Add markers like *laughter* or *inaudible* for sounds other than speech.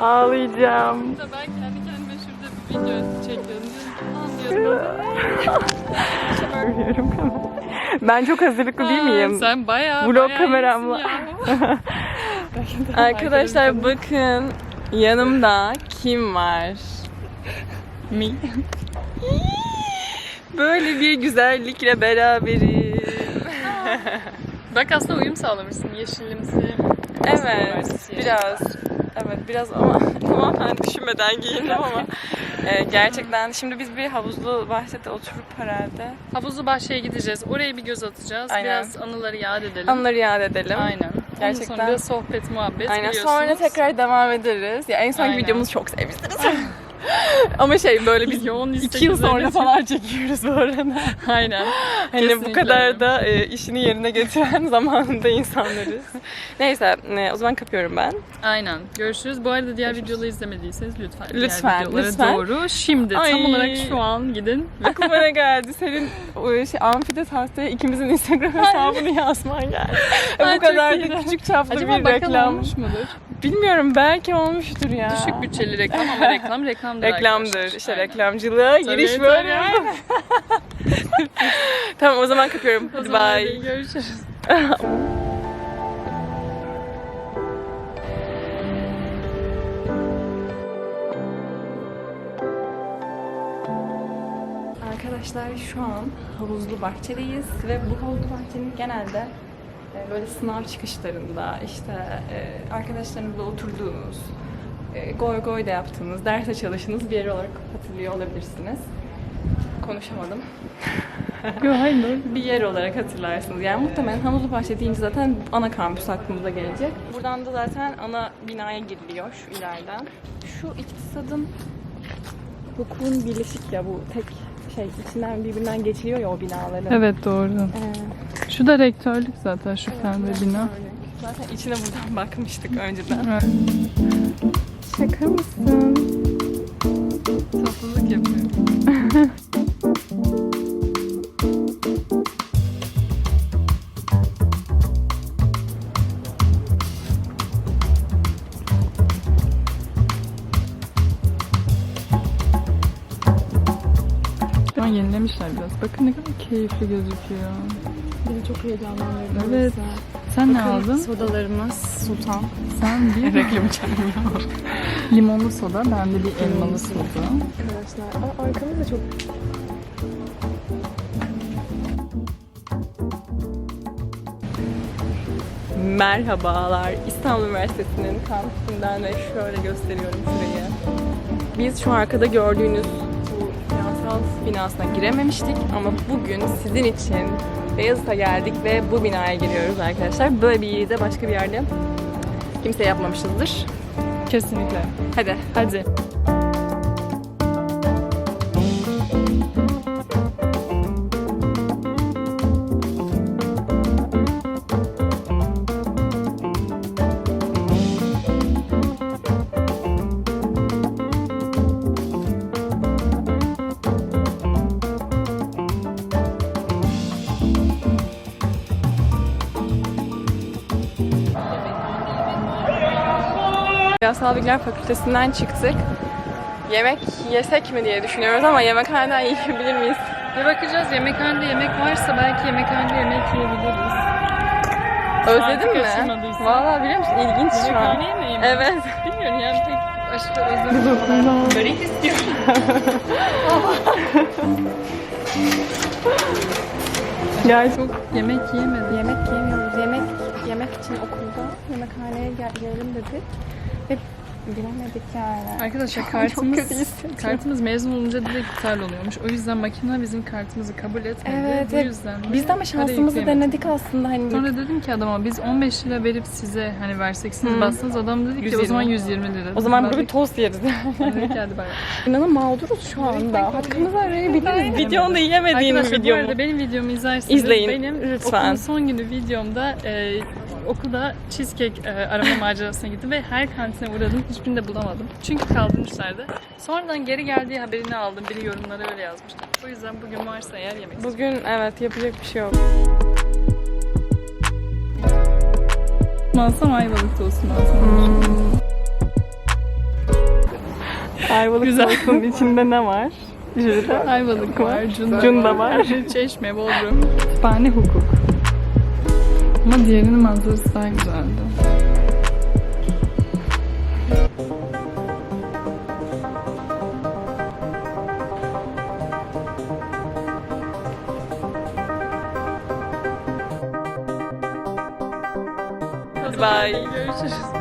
Ağlayacağım. Da ben kendi kendime şurada bir video çekiyordum. Görüyorum. ben çok hazırlıklı değil miyim? Sen bayağı Vlog bayağı kameramla. *laughs* Arkadaşlar bakın yanımda kim var? Mi? Böyle bir güzellikle beraberiz. Bak aslında uyum sağlamışsın yeşilimsi. Evet, biraz. Evet, biraz ama *laughs* tamamen düşünmeden giyindim ama e, gerçekten şimdi biz bir havuzlu bahçede oturup herhalde Havuzlu Bahçe'ye gideceğiz. Oraya bir göz atacağız. Aynen. Biraz anıları yad edelim. anıları yad edelim. Aynen. Ondan Gerçekten. sonra biraz sohbet, muhabbet Aynen. Sonra tekrar devam ederiz. Ya en sonki Aynen. videomuzu çok sevmişsiniz. *laughs* *laughs* ama şey böyle biz Yoğun iki yıl sonra falan çekiyoruz bu arada. *laughs* Aynen. Hani bu Kesinlikle kadar öyle. da e, işini yerine getiren *laughs* zamanında insanlarız. Neyse e, o zaman kapıyorum ben. Aynen. Görüşürüz. Bu arada diğer videoları izlemediyseniz lütfen. Lütfen, diğer lütfen. doğru. Şimdi Ay. tam olarak şu an gidin. Aklıma ne geldi? Senin o şey, amfide tahtaya ikimizin Instagram hesabını yazman geldi. E, Ay, bu kadar da küçük çaplı Acaba bir reklam. olmuş mudur? Bilmiyorum belki olmuştur ya. Düşük bütçeli reklam ama reklam reklamdır Reklamdır. İşte Aynen. reklamcılığa Tabii, giriş böyle. *laughs* tamam o zaman kapıyorum. Hadi bye. görüşürüz. Arkadaşlar şu an havuzlu bahçedeyiz ve bu havuzlu bahçenin genelde e, böyle sınav çıkışlarında işte e, arkadaşlarınızla oturduğunuz, goy goy da yaptığınız, derse çalıştığınız bir yer olarak hatırlıyor olabilirsiniz. Konuşamadım. *laughs* Bir yer olarak hatırlarsınız. Yani muhtemelen Havuzlu Bahçe deyince zaten ana kampüs aklımıza gelecek. Buradan da zaten ana binaya giriliyor şu ileriden. Şu iktisadın hukukun birleşik ya bu tek şey içinden birbirinden geçiliyor ya o binaların. Evet doğru. Ee, Şu da rektörlük zaten şu pembe bina. Zaten içine buradan bakmıştık önceden. Evet. Şaka mısın? Tatlılık yapıyor. Şu an yenilemişler biraz. Bakın ne kadar keyifli gözüküyor. Beni çok heyecanlandırdı. Evet. Sen ne aldın? Sodalarımız Sultan. Sen bir *laughs* Reklam çekmiyor. limonlu soda, ben de bir elmalı soda. Arkadaşlar Aa, arkamız da çok Merhabalar. İstanbul Üniversitesi'nin kampüsünden ve şöyle gösteriyorum şurayı. Biz şu arkada gördüğünüz bu finansal binasına girememiştik ama bugün sizin için Beyazıt'a geldik ve bu binaya giriyoruz arkadaşlar. Böyle bir yeri de başka bir yerde kimse yapmamışızdır. Kesinlikle. Hadi. Hadi. Siyasal Bilgiler Fakültesinden çıktık. Yemek yesek mi diye düşünüyoruz ama yemekhaneden *laughs* yiyebilir miyiz? Bir bakacağız yemekhanede yemek varsa belki yemekhanede yemek yiyebiliriz. Özledin mi? Valla biliyor musun? İlginç şu an. Yemekhaneye mi? Evet. *laughs* Bilmiyorum yani pek aşırı özledim. *laughs* Börek istiyorum. Çok yemek yemedim. yemek yemiyoruz. Yemek yemek için okulda yemekhaneye gel gelelim dedik. Ve bilemedik yani. Arkadaşlar *laughs* kartımız kartımız mezun olunca direkt iptal oluyormuş. O yüzden makine bizim kartımızı kabul etmedi. Evet, Bu evet. yüzden de Biz de ama şansımızı denedik aslında hani. Sonra dedim ki adama biz 15 lira verip size hani versek siz Hı. bassanız adam dedi ki 120. o zaman 120 lira. o zaman burada bir tost yeriz. Dedik *laughs* ki hadi bay bay. İnanın mağduruz şu anda. Hakkımızı arayabiliriz. Videonu da yemediğin Arkadaşlar bu videomu. arada benim videomu izlerseniz İzleyin, benim lütfen. okulun son günü videomda e, okulda cheesecake e, arama macerasına gittim ve her kantine uğradım. Hiçbirini de bulamadım. Çünkü kaldırmışlardı. Sonradan geri geldiği haberini aldım. Biri yorumlara öyle yazmıştı. O yüzden bugün varsa eğer yemek Bugün evet yapacak bir şey yok. mu alsam Ayvalık tostu mu alsam? Ayvalık Güzel. içinde ne var? *laughs* Jüri. Ayvalık var, Cunda, Cunda var. Çeşme, Bodrum. Kütüphane hukuk. Ama diğerinin manzarası daha güzeldi. Bye. Görüşürüz.